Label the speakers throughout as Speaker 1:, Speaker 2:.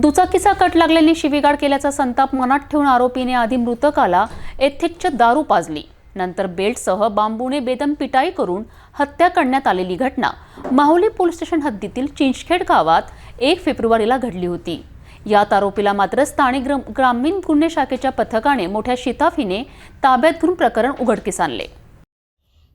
Speaker 1: दुचाकीचा cut लागल्याने शिवीगाळ केल्याचा संताप मनात ठेवून आरोपीने आधी मृतकाला एथिकच दारू पाजली. नंतर बेल्टसह बांबूने बेदम पिटाई करून हत्या करण्यात आलेली घटना माहुली पोलीस स्टेशन हद्दीतील चिंचखेड गावात एक फेब्रुवारीला घडली होती. यात आरोपीला मात्र स्थानिक ग्रामीण गुन्हे शाखेच्या पथकाने मोठ्या शिताफीने ताब्यात घेऊन प्रकरण उघडकीस आणले.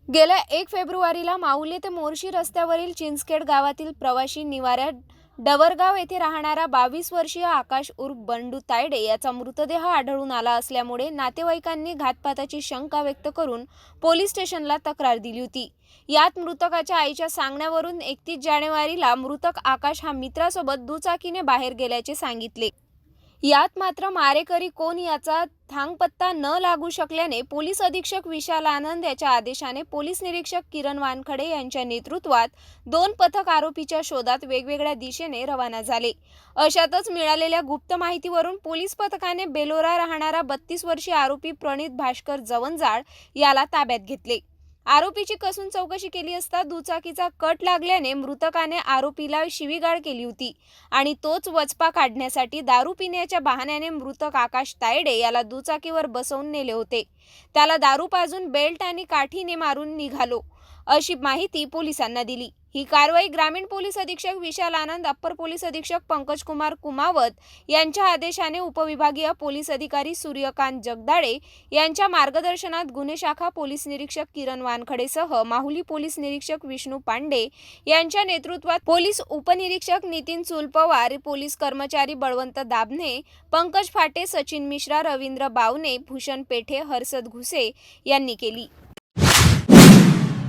Speaker 2: गेल्या एक फेब्रुवारीला माऊली ते मोर्शी रस्त्यावरील चिंचखेड गावातील प्रवाशी निवाऱ्या डवरगाव येथे राहणारा बावीस वर्षीय आकाश उर्फ बंडू तायडे याचा मृतदेह आढळून आला असल्यामुळे नातेवाईकांनी घातपाताची शंका व्यक्त करून पोलीस स्टेशनला तक्रार दिली होती. यात मृतकाच्या आईच्या सांगण्यावरून एकतीस जानेवारीला मृतक आकाश हा मित्रासोबत दुचाकीने बाहेर गेल्याचे सांगितले. यात मात्र मारेकरी कोण याचा थांगपत्ता न लागू शकल्याने पोलीस अधीक्षक विशाल आनंद याच्या आदेशाने पोलीस निरीक्षक किरण वानखडे यांच्या नेतृत्वात दोन पथक आरोपीच्या शोधात वेगवेगळ्या दिशेने रवाना झाले. अशातच मिळालेल्या गुप्त माहितीवरून पोलीस पथकाने बेलोरा राहणारा बत्तीस वर्षीय आरोपी प्रणित भास्कर जवंजाळ याला ताब्यात घेतले. आरोपीची कसून चौकशी केली असता दुचाकीचा कट लागल्याने मृतकाने आरोपीला शिवीगाळ केली होती. आणि तोच वचपा काढण्यासाठी दारू पिण्याच्या बहाण्याने मृतक आकाश तायडे याला दुचाकीवर बसवून नेले होते. त्याला दारू पाजून बेल्ट आणि काठीने मारून निघालो अशी माहिती पोलिसांना दिली. ही कारवाई ग्रामीण पोलीस अधीक्षक विशाल आनंद अप्पर पोलीस अधीक्षक पंकज कुमार कुमावत यांच्या आदेशाने उपविभागीय पोलीस अधिकारी सूर्यकांत जगदाळे यांच्या मार्गदर्शनात गुन्हे शाखा पोलीस निरीक्षक किरण वानखडेसह माहुली पोलीस निरीक्षक विष्णू पांडे यांच्या नेतृत्वात पोलीस उपनिरीक्षक नितीन चुलपवार पोलीस कर्मचारी बळवंत दाभने पंकज फाटे सचिन मिश्रा रवींद्र बावने भूषण पेठे हर्षद घुसे यांनी केली.